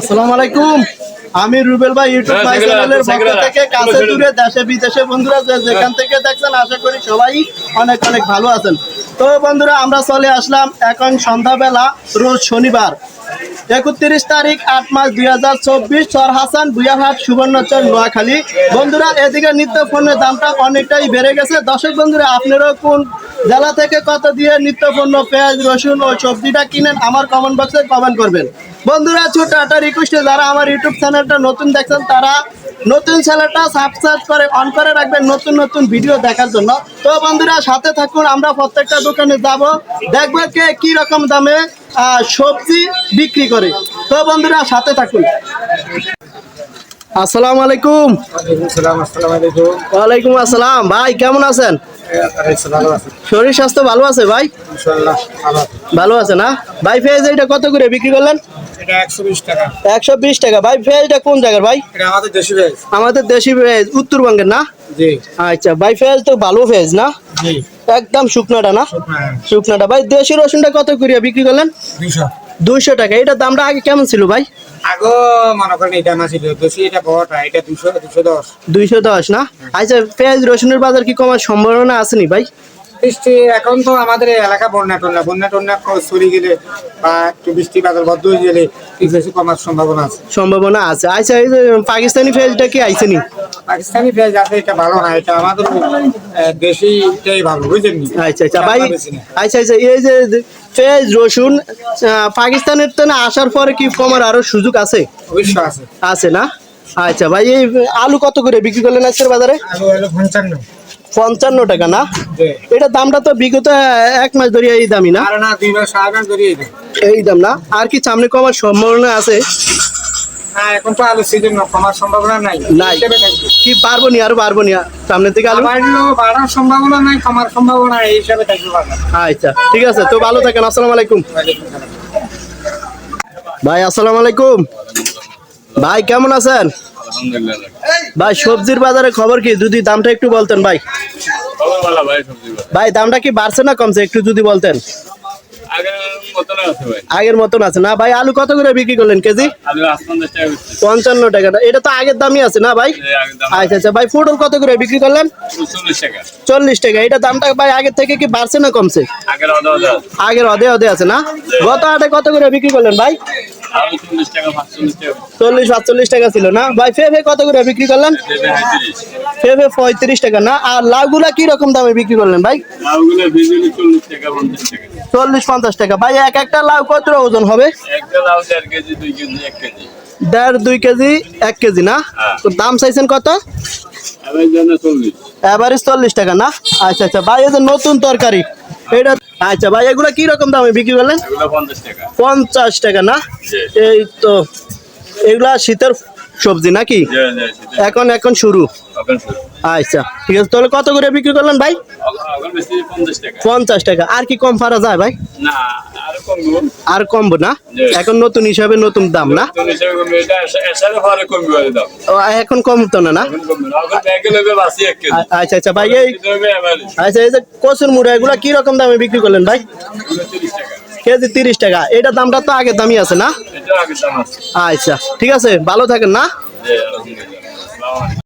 আসসালামু আলাইকুম। আমি রুবেল ভাই ইউটিউব হ্যাঁ, মাই চ্যানেলের পক্ষ থেকে কাছে দূরে দেশে বিদেশে বন্ধুরা যে যেখান থেকে দেখছেন আশা করি সবাই অনেক অনেক ভালো আছেন। তো বন্ধুরা আমরা চলে আসলাম এখন সন্ধ্যাবেলা রোজ শনিবার। একত্রিশ তারিখ আট মাস দুই হাজার চব্বিশ চর হাসান বুয়াহাট সুবর্ণচর নোয়াখালী। বন্ধুরা এদিকে নিত্য পণ্যের দামটা অনেকটাই বেড়ে গেছে। দর্শক বন্ধুরা আপনারাও কোন জেলা থেকে কত দিয়ে নিত্য পণ্য পেঁয়াজ রসুন ও সবজিটা কিনেন আমার কমেন্ট বক্সে কমেন্ট করবেন। বন্ধুরা ছোট একটা রিকোয়েস্টে যারা আমার ইউটিউব চ্যানেলটা নতুন দেখছেন তারা নতুন চ্যানেলটা সাবস্ক্রাইব করে অন করে রাখবেন নতুন নতুন ভিডিও দেখার জন্য। তো বন্ধুরা সাথে থাকুন আমরা প্রত্যেকটা দোকানে যাব দেখব কে কি রকম দামে সবজি বিক্রি করে। তো বন্ধুরা সাথে থাকুন। আসসালামু আলাইকুম। ওয়ালাইকুম আসসালাম। ভাই কেমন আছেন? শরীর স্বাস্থ্য ভালো আছে ভাই? ভালো। আছে না? ভাই পেঁয়াজ এটা কত করে বিক্রি করলেন? একশো বিশ টাকা। ভাই পেঁয়াজটা কোন জায়গার ভাই? আমাদের দেশি পেঁয়াজ উত্তরবঙ্গের না? আচ্ছা ভাই পেঁয়াজ তো ভালো পেঁয়াজ না? একদম শুকনাটা না? শুকনাটা। ভাই দেশি রসুনটা কত করে বিক্রি করলেন? দুইশো টাকা। এটার দামটা আগে কেমন ছিল ভাই? আগো মনে করেন এটা না ছিল বেশি এটা বড়টা এটা দুশো দুশো দশ। দুইশো দশ না? আচ্ছা পেঁয়াজ রসুনের বাজার কি কমার সম্ভাবনা আসেনি ভাই? বৃষ্টি এখন তো আমাদের এলাকা বন্যা টন্যা বন্যা টন্যা ক- চলে গেলে বা একটু বৃষ্টি বাদল বদ্ধ হয়ে গেলে একটু কমার সম্ভাবনা আছে। সম্ভাবনা আছে। আচ্ছা এই যে পাকিস্তানি পেঁয়াজটা কি আইসেনি পাকিস্তানি পেঁয়াজ আছে এটা ভালো না এটা আমাদের দেশিটাই ভালো বুঝলেন? আচ্ছা আচ্ছা ভাই। আচ্ছা আচ্ছা এই যে পেঁয়াজ রসুন পাকিস্তানের তো না আসার পরে কি কমার আরও সুযোগ আছে? আছে। আছে না? আচ্ছা ভাই এই আলু কত করে বিক্রি করলেন আজকের বাজারে? পঞ্চান্ন। পঞ্চান্ন টাকা না? যে এটার দামটা তো বিগত এক মাস ধরে এই দামই না? এই দাম না? আর কি সামনে কমার সম্ভাবনা আছে? না এখন তো আলু সিজন কমার সম্ভাবনা নাই। নাই। কি পারব নি আরও পারব নি সামনের থেকে আলু? বাড়লো বাড়ার সম্ভাবনা নাই কমার সম্ভাবনা এই হিসাবে থাকবে আচ্ছা ঠিক আছে তো ভালো থাকেন আসসালামু আলাইকুম। ভাই আসসালামু আলাইকুম। ভাই কেমন আছেন? ভাই সবজির বাজারে খবর কি? যদি দামটা একটু বলতেন ভাই। খবর ভালো ভাই সবজি ভালো। ভাই দামটা কি বাড়ছে না কমছে? একটু যদি বলতেন। আগের মতন আছে। না ভাই আলু কত করে বিক্রি করলেন কেজি। পঞ্চান্ন টাকা। এটা তো আগের দামই আছে না ভাই? আচ্ছা আচ্ছা। ভাই পটল কত করে বিক্রি করলেন? চল্লিশ টাকা। এটা দামটা ভাই আগের থেকে কি বাড়ছে না কমছে? আগের। অধে অধে আছে। না? গত আটে কত করে বিক্রি করলেন ভাই? চল্লিশ টাকা পাঁচচল্লিশ টাকা। ছিল না? ভাই ফেফে কত করে বিক্রি করলেন? হাইত্রিশ ফেফে পঁয়ত্রিশ। টাকা না? আর লাউগুলা কি রকম দামে বিক্রি করলেন ভাই? চল্লিশ পঞ্চাশ টাকা। ভাই এক একটা লাউ কত ওজন হবে? দেড় দুই কেজি এক কেজি। না? হ্যাঁ। তো দাম চাইছেন কত? এভারেজ চল্লিশ টাকা না? আচ্ছা আচ্ছা। ভাই এই যে নতুন তরকারি। এটা আচ্ছা ভাই এগুলো কি রকম দামে বিক্রি করলেন? পঞ্চাশ টাকা। না? এই তো এগুলা শীতের সবজি নাকি? এখন এখন শুরু। আচ্ছা ঠিক আছে তাহলে কত করে বিক্রি করলেন ভাই? পঞ্চাশ টাকা। আর কি কম পারা যায় ভাই? আরও কমবো না? এখন নতুন হিসাবে নতুন দাম না? এখন কমতো না না? আচ্ছা আচ্ছা ভাই এই। আচ্ছা এই যে কচুর মুড়া এগুলা কি রকম দামে বিক্রি করলেন ভাই? এগুলো 30 টাকা। কেজি তিরিশ টাকা। এটা দামটা তো আগের দামই আছে না। আচ্ছা ঠিক আছে ভালো থাকেন না?